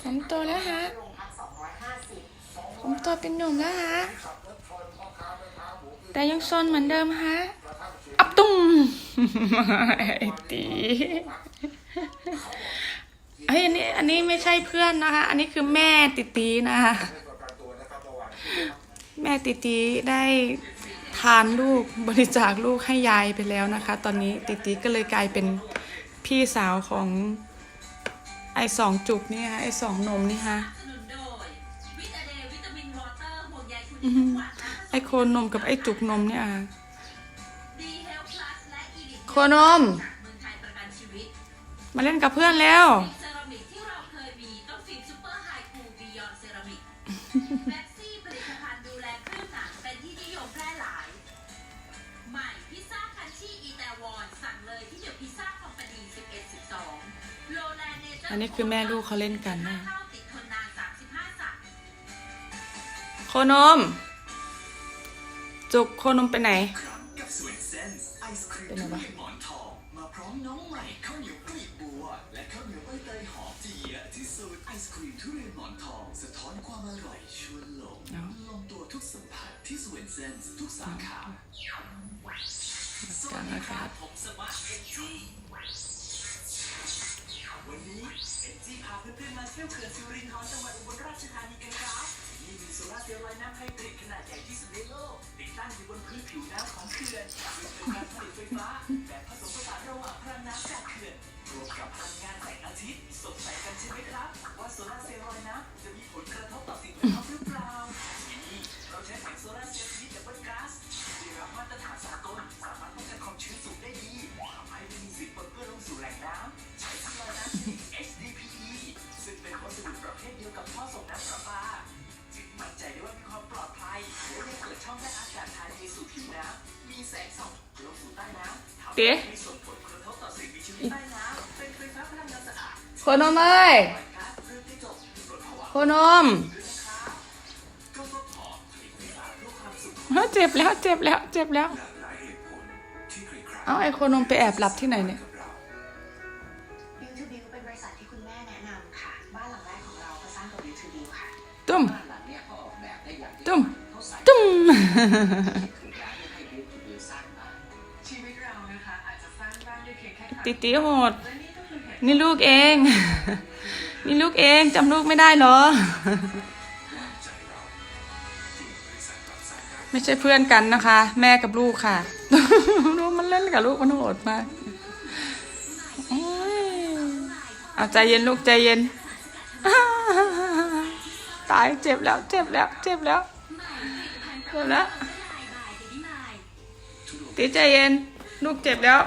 ผมโตแล้วฮะ ผมโตเป็นหนุ่มแล้วฮะ แต่ยังซนเหมือนเดิมฮะ อับตุ้มไอ้ตีเฮ้ยอันนี้อันนี้ไม่ใช่เพื่อนนะคะ อันนี้คือแม่ติตีนะคะแม่ติตีได้ทานลูกบริจาคลูกให้ยายไปแล้วนะคะ ตอนนี้ติตีก็เลยกลายเป็นพี่สาวของ อสองจุกนี่ค่ะไอสองนมนี่ค่ะสนุนโดยวิตาเดย์วิตามินวอเตอร์ห่วงใยคุณอือทุหืกอวันไอโคนนมกับไอจุกนมเนี่ยอะดีเฮลพลัสและอีลิทโคนมจากเมืองไทยประกันชีวิตมาเล่นกับเพื่อนแล้ว อันนี้คือแม่ลูกเขาเล่นกันนะเข้าติดทนนาน35สัปโคนม จุกโคนมไปไหนเป็นไงวะเรียนหมอนทองมาพร้อมน้องใหม่ข้าวเหนียวกลีบบัวและข้างสะท้อนความอร่อยชวนหลงเอ้าลงตัวทุกสาขากลางอากาศ ผมสมาร์ทเอ็นจีวันนี้เอ็นจีพาเพื่อนๆมาเที่ยวเขื่อนสิรินทรจังหวัดอุบลราชธานีกันครับนี่มีโซลาร์เซลล์ลอยน้ำไฮบริดขนาดใหญ่ที่สุดในโลกติดตั้งอยู่บนพื้นผิวน้ำของเขื่อนเป็นการผลิตไฟฟ้าาดโคนมเอ้ยปล่อยก๊าซเรือนที่จบลดภาวะโคนมด้วยนะครับก็ก็พอผลิตไฟฟ้าเพื่อความสุขเฮ้ยเจ็บแล้วเจ็บแล้วเจ็บแล้วหลากหลายเหตุผลที่ใครๆเอาไอโคนมไปแอบหลับที่ไหนเนี่ยกับเราบิวทูบิวเป็นบริษัทที่คุณแม่แนะนำค่ะบ้านหลังแรกของเราก็สร้างกับบิวทูบิวค่ะตุ้มบ้านห ติตีโหด นี่ลูกเอง นี่ลูกเองจำลูกไม่ได้เหรอ ไม่ใช่เพื่อนกันนะคะ แม่กับลูกค่ะดูกมันเล่นกับลูกมันโหดมากเอาใจเย็นลูกใจเย็น ตายเจ็บแล้ว เจ็บแล้ว เจ็บแล้วเจ็บแล้วตีใจเย็น ลูกเจ็บแล้ว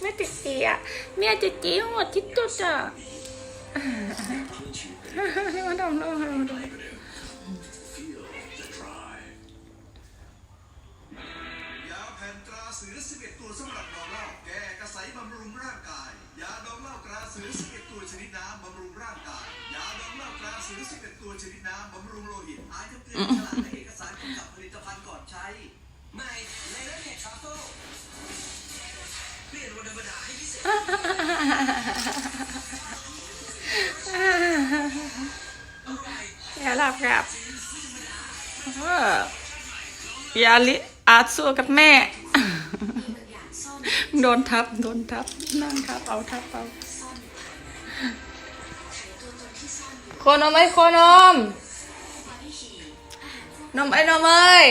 ไม่ติดตีอะแม่ติดตีหัวทิศจุดอะมาดมลูกมาดมยาแผ่นตราเสือ11ตัวสำหรับดองเหล้าแก้กระสายบำรุงร่างกาย ยาดองเหล้าตราเสือ11ตัวชนิดน้ำบำรุงร่างกาย ยาดองเหล้าตราเสือ11ตัวชนิดน้ำบำรุงโลหิตอานคำเตือนฉลากและเอกสารกำกับผลิตภัณฑ์ก่อนใช้ ใหม่เลเวลเทคทรัฟเฟิล เปลี่ยนวันธรรมดาให้พิเศษอย่าหลับครับอออย่าลิอาจสู้กับแม่ โดนทับ โดนทับ นั่งทับ เอาทับเอาโคนมไอ้โคนมนมไอ้นมเอ้ย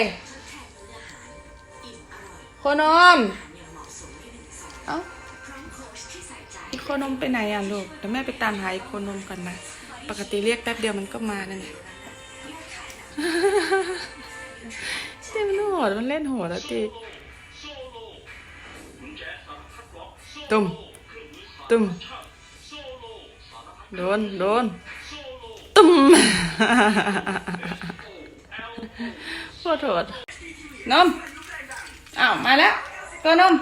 โคนม เอ้าอีโคนมไปไหนอะลูกเดี๋ยวแม่ไปตามหาอีโคนมก่อนนะ ปกติเรียกแป๊บเดียวมันก็มานั่นแหละเจ๊มันโหดมันเล่นโหดแล้วตีตุ่มตุ่มโดนโดนตุ่มโคตรโหดนมอ้าวมาแล้วตัวนม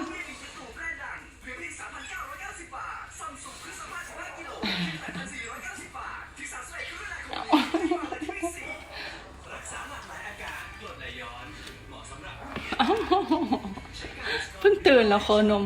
ตื่นแล้วโคนม